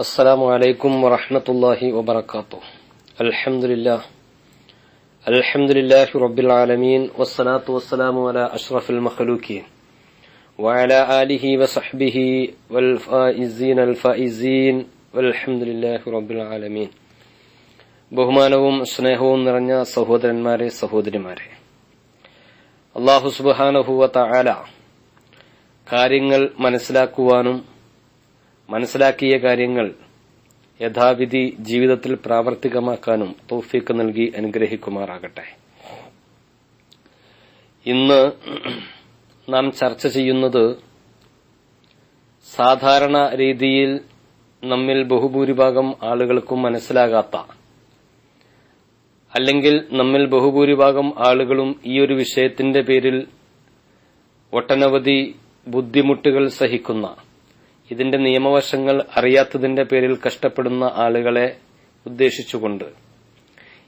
السلام عليكم ورحمة الله وبركاته الحمد لله الحمد لله رب العالمين والصلاة والسلام على أشرف المخلوقين وعلى آله وصحبه والفائزين الفائزين والحمد لله رب العالمين ബഹുമാനവും സ്നേഹവും നിറഞ്ഞ സഹോദരന്മാരെ സഹോദരിമാരെ അള്ളാഹു സുബാനഹുവ തആല കാര്യങ്ങൾ മനസ്സിലാക്കുവാനും മനസ്സിലാക്കിയ കാര്യങ്ങൾ യഥാവിധി ജീവിതത്തിൽ പ്രാവർത്തികമാക്കാനും തൗഫീക്ക് നൽകി അനുഗ്രഹിക്കുമാറാകട്ടെ. ഇന്ന് നാം ചർച്ച ചെയ്യുന്നത് സാധാരണ രീതിയിൽ നമ്മിൽ ബഹുഭൂരിഭാഗം ആളുകൾക്കും മനസ്സിലാകാത്ത അല്ലെങ്കിൽ നമ്മിൽ ബഹുഭൂരിഭാഗം ആളുകളും ഈ ഒരു വിഷയത്തിന്റെ പേരിൽ ഒട്ടനവധി ബുദ്ധിമുട്ടുകൾ സഹിക്കുന്ന ഇതിന്റെ നിയമവശങ്ങൾ അറിയാത്തതിന്റെ പേരിൽ കഷ്ടപ്പെടുന്ന ആളുകളെ ഉദ്ദേശിച്ചുകൊണ്ട്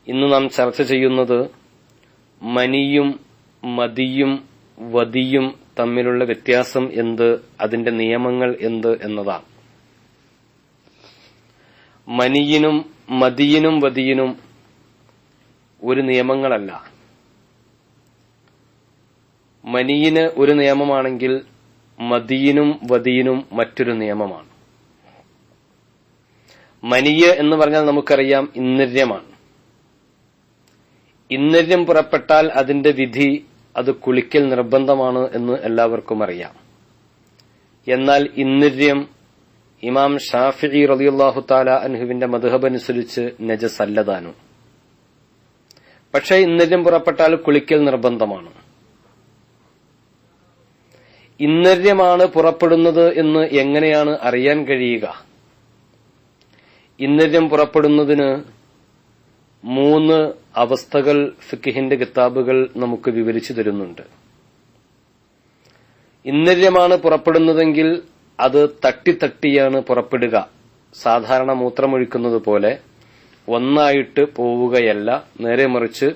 ഇന്ന് നാം ചർച്ച ചെയ്യുന്നത് മനിയും മതിയും വതിയും തമ്മിലുള്ള വ്യത്യാസം എന്ത് അതിന്റെ നിയമങ്ങൾ എന്ത് എന്നതാണ്. മനിയിനും മതിയിനും വതിയിനും ഒരു നിയമങ്ങളല്ല. മനിയിന് ഒരു നിയമമാണെങ്കിൽ മതിയിനും വദീനും മറ്റൊരു നിയമമാണ്. മനിയ എന്ന് പറഞ്ഞാൽ നമുക്കറിയാം ഇന്നര്യമാണ് ഇന്നര്യം പുറപ്പെട്ടാൽ അതിന്റെ വിധി അത് കുളിക്കൽ നിർബന്ധമാണ് എന്ന് എല്ലാവർക്കും അറിയാം. എന്നാൽ ഇന്നര്യം ഇമാം ഷാഫി റളിയല്ലാഹു താല അൻഹുവിന്റെ മധുഹബ് അനുസരിച്ച് നജസല്ലതാനും. പക്ഷേ ഇന്നര്യം പുറപ്പെട്ടാൽ കുളിക്കൽ നിർബന്ധമാണ്. ഇന്നര്യമാണ് പുറപ്പെടുന്നത് എന്ന് എങ്ങനെയാണ് അറിയാൻ കഴിയുക? ഇന്നര്യം പുറപ്പെടുന്നതിന് മൂന്ന് അവസ്ഥകൾ ഫിക്കിഹിന്റെ കിതാബുകൾ നമുക്ക് വിവരിച്ചു തരുന്നുണ്ട്. ഇന്നര്യമാണ് പുറപ്പെടുന്നതെങ്കിൽ അത് തട്ടിത്തട്ടിയാണ് പുറപ്പെടുക. സാധാരണ മൂത്രമൊഴിക്കുന്നത് പോലെ ഒന്നായിട്ട് പോവുകയല്ല നേരെ മറിച്ച്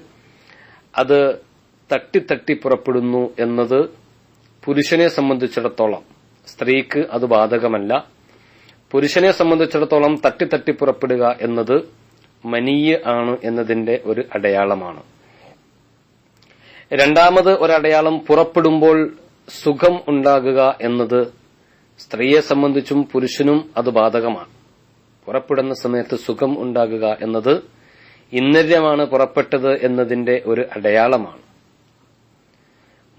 അത് തട്ടിത്തട്ടി പുറപ്പെടുന്നു എന്നത് പുരുഷനെ സംബന്ധിച്ചിടത്തോളം സ്ത്രീക്ക് അത് ബാധകമല്ല. പുരുഷനെ സംബന്ധിച്ചിടത്തോളം തട്ടിത്തട്ടി പുറപ്പെടുക എന്നത് മനീയ ആണ് എന്നതിന്റെ ഒരു അടയാളമാണ്. രണ്ടാമത് ഒരടയാളം പുറപ്പെടുമ്പോൾ സുഖം ഉണ്ടാകുക എന്നത് സ്ത്രീയെ സംബന്ധിച്ചും പുരുഷനും അത് ബാധകമാണ്. പുറപ്പെടുന്ന സമയത്ത് സുഖം ഉണ്ടാകുക എന്നത് ഇന്നര്യമാണ് പുറപ്പെട്ടത് എന്നതിന്റെ ഒരു അടയാളമാണ്.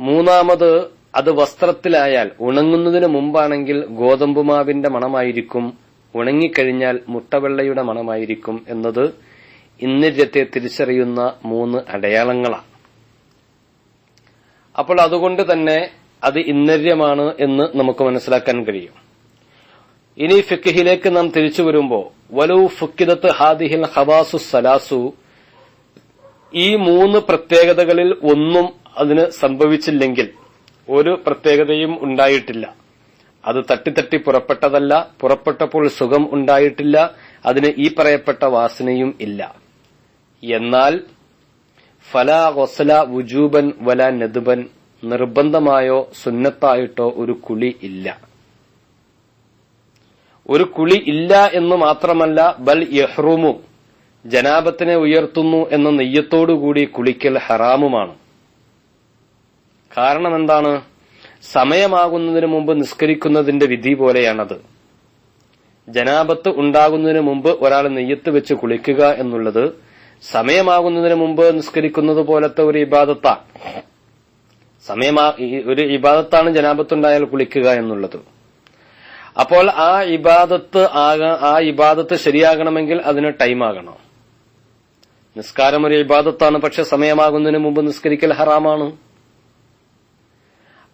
മൂന്നാമത് അത് വസ്ത്രത്തിലായാൽ ഉണങ്ങുന്നതിന് മുമ്പാണെങ്കിൽ ഗോതമ്പുമാവിന്റെ മണമായിരിക്കും ഉണങ്ങിക്കഴിഞ്ഞാൽ മുട്ടവെള്ളയുടെ മണമായിരിക്കും എന്നത് ഇന്നര്യത്തെ തിരിച്ചറിയുന്ന മൂന്ന് അടയാളങ്ങളാണ് അപ്പോൾ അതുകൊണ്ട് തന്നെ അത് ഇന്നര്യമാണ് എന്ന് നമുക്ക് മനസ്സിലാക്കാൻ കഴിയും. ഇനി ഫിക്കിഹിലേക്ക് നാം തിരിച്ചു വരുമ്പോ വലു ഫുക്കിദത്ത് ഹാദിഹിൽ ഹവാസു സലാസു ഈ മൂന്ന് പ്രത്യേകതകളിൽ ഒന്നും അതിന് സംഭവിച്ചില്ലെങ്കിൽ ഒരു പ്രത്യേകതയും ഉണ്ടായിട്ടില്ല. അത് തട്ടിത്തട്ടി പുറപ്പെട്ടതല്ല. പുറപ്പെട്ടപ്പോൾ സുഖം ഉണ്ടായിട്ടില്ല. അതിന് ഈ പറയപ്പെട്ട വാസനയും ഇല്ല. എന്നാൽ ഫല വസല വുജൂബൻ വല നെതുബൻ നിർബന്ധമായോ സുന്നത്തായിട്ടോ ഒരു കുളി ഇല്ല. ഒരു കുളി ഇല്ല എന്ന് മാത്രമല്ല ബൽ യഹ്റൂമു ജനാബത്തിനെ ഉയർത്തുന്നു എന്ന നെയ്യത്തോടുകൂടി കുളിക്കൽ ഹറാമുമാണ്. കാരണം എന്താണ് സമയമാകുന്നതിന് മുമ്പ് നിസ്കരിക്കുന്നതിന്റെ വിധി പോലെയാണത്. ജനാപത്ത് ഉണ്ടാകുന്നതിന് മുമ്പ് ഒരാൾ നെയ്യത്ത് വെച്ച് കുളിക്കുക എന്നുള്ളത് സമയമാകുന്നതിന് മുമ്പ് നിസ്കരിക്കുന്നത് പോലത്തെ ഒരു ഇബാദത്താണ് സമയമാ ഒരു ഇബാദത്താണ് ജനാപത്തുണ്ടായാൽ കുളിക്കുക എന്നുള്ളത്. അപ്പോൾ ആ ഇബാദത്ത് ആ ഇബാദത്ത് ശരിയാകണമെങ്കിൽ അതിന് ടൈം ആകണം നിസ്കാരം ഒരു ഇബാദത്താണ് പക്ഷെ സമയമാകുന്നതിന് മുമ്പ് നിസ്കരിക്കൽ ഹറാമാണ്.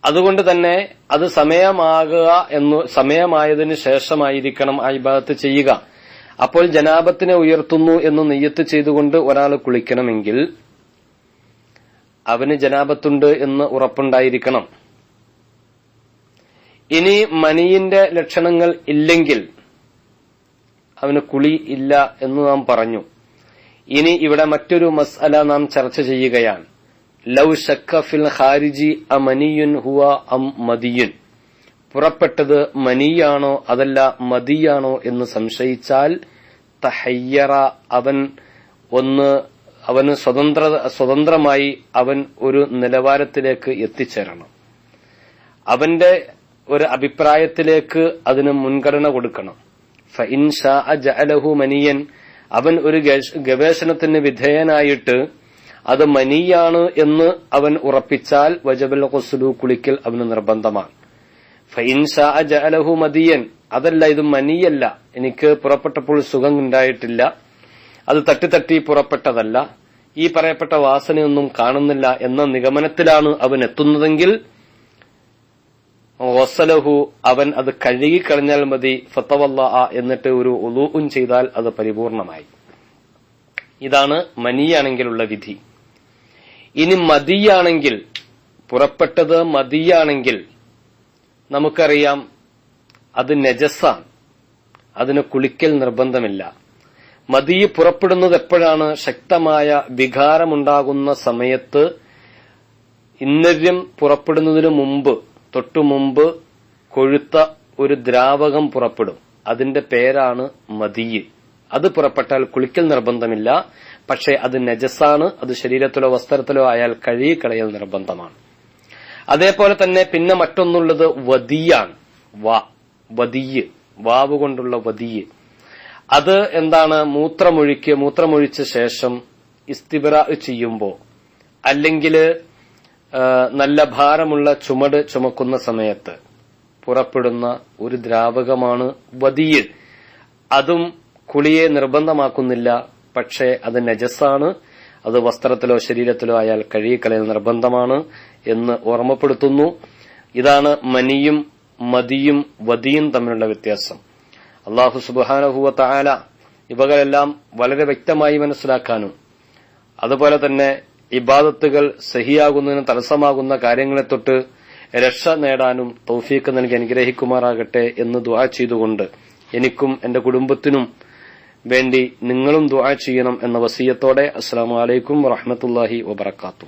അതുകൊണ്ട് തന്നെ അത് സമയമാകുക എന്ന് സമയമായതിന് ശേഷമായിരിക്കണം ആ ഇബാദത്ത് ചെയ്യുക. അപ്പോൾ ജനാപത്തിനെ ഉയർത്തുന്നു എന്ന് നെയ്യത്ത് ചെയ്തുകൊണ്ട് ഒരാൾ കുളിക്കണമെങ്കിൽ അവന് ജനാപത്തുണ്ട് എന്ന് ഉറപ്പുണ്ടായിരിക്കണം. ഇനി മണിയിന്റെ ലക്ഷണങ്ങൾ ഇല്ലെങ്കിൽ അവന് കുളി ഇല്ല എന്ന് നാം പറഞ്ഞു. ഇനി ഇവിടെ മറ്റൊരു മസ്അല നാം ചർച്ച ചെയ്യുകയാണ്. ലൗ ഷക്ക ഖാരിജി അമനിയുൻ ഹുവ അം മദിയുൻ. പുറപ്പെട്ടത് മനിയാണോ അതല്ല മതിയാണോ എന്ന് സംശയിച്ചാൽ തഹയ്യറ അവൻ ഒന്ന് അവന് സ്വതന്ത്ര സ്വതന്ത്രമായി അവൻ ഒരു നിലവാരത്തിലേക്ക് എത്തിച്ചേരണം. അവന്റെ ഒരു അഭിപ്രായത്തിലേക്ക് അതിന് മുൻഗണന കൊടുക്കണം. ഫഇൻഷാ ജഅലഹു മനിയൻ അവൻ ഒരു ഗവേഷ- ഗവേഷണത്തിന് വിധേയനായിട്ട് അത് മനിയാണ് എന്ന് അവൻ ഉറപ്പിച്ചാൽ വജബൽ ഖുസ്ലു കുളിക്കൽ അവന് നിർബന്ധമാണ്. ഫൈൻഷാ ജഅലഹു മദിയൻ അതല്ല ഇത് മനിയല്ല. എനിക്ക് പുറപ്പെട്ടപ്പോൾ സുഖം ഉണ്ടായിട്ടില്ല അത് തട്ടി തട്ടി പുറപ്പെട്ടതല്ല. ഈ പറയപ്പെട്ട വാസനയൊന്നും കാണുന്നില്ല എന്ന നിഗമനത്തിലാണ് അവൻ എത്തുന്നതെങ്കിൽ വസലഹു അവൻ അത് കഴുകിക്കളഞ്ഞാൽ മതി. ഫത്തവല്ല എന്നിട്ട് ഒരു ഉലൂഉൻ ചെയ്താൽ അത് പരിപൂർണമായി. ഇതാണ് മനിയാണെങ്കിലുള്ള വിധി. ഇനി മതിയാണെങ്കിൽ പുറപ്പെട്ടത് മതിയാണെങ്കിൽ നമുക്കറിയാം അത് നജസാണ് അതിന് കുളിക്കൽ നിർബന്ധമില്ല. മതി പുറപ്പെടുന്നത് എപ്പോഴാണ്? ശക്തമായ വികാരമുണ്ടാകുന്ന സമയത്ത് ഇന്നര്യം പുറപ്പെടുന്നതിനു മുമ്പ് തൊട്ടു മുമ്പ് കൊഴുത്ത ഒരു ദ്രാവകം പുറപ്പെടും. അതിന്റെ പേരാണ് മതിയ് അത് പുറപ്പെട്ടാൽ കുളിക്കൽ നിർബന്ധമില്ല. പക്ഷേ അത് നജസ്സാണ് അത് ശരീരത്തിലോ വസ്ത്രത്തിലോ ആയാൽ കഴുകിക്കളയൽ നിർബന്ധമാണ്. അതേപോലെ തന്നെ പിന്നെ മറ്റൊന്നുള്ളത് വതിയാണ്. വാ വദിയ് വാവ് കൊണ്ടുള്ള വതിയ്. അത് എന്താണ്? മൂത്രമൊഴിക്ക് മൂത്രമൊഴിച്ച ശേഷം ഇസ്തിബറ ചെയ്യുമ്പോൾ അല്ലെങ്കിൽ നല്ല ഭാരമുള്ള ചുമട് ചുമക്കുന്ന സമയത്ത് പുറപ്പെടുന്ന ഒരു ദ്രാവകമാണ് വതിയ്. അതും കുളിയെ നിർബന്ധമാക്കുന്നില്ല പക്ഷേ അത് നജസ്സാണ് അത് വസ്ത്രത്തിലോ ശരീരത്തിലോ ആയാൽ കഴുകിക്കളയൽ നിർബന്ധമാണ് എന്ന് ഓർമ്മപ്പെടുത്തുന്നു. ഇതാണ് മനിയും മതിയും വതിയും തമ്മിലുള്ള വ്യത്യാസം. അള്ളാഹു സുബാനഹുവ താല ഇവകളെല്ലാം വളരെ വ്യക്തമായി മനസ്സിലാക്കാനും അതുപോലെ തന്നെ ഇബാദത്തുകൾ സഹിയാകുന്നതിന് തടസ്സമാകുന്ന കാര്യങ്ങളെ തൊട്ട് രക്ഷ നേടാനും തൗഫീക്ക് നൽകി അനുഗ്രഹിക്കുമാറാകട്ടെ എന്ന് ദുആ ചെയ്തുകൊണ്ട് എനിക്കും എന്റെ കുടുംബത്തിനും വേണ്ടി നിങ്ങളും ദുആ ചെയ്യണം എന്ന വസീയത്തോടെ അസ്സാം വലൈക്കും വറഹമത്തല്ലാഹി വബർക്കാത്തു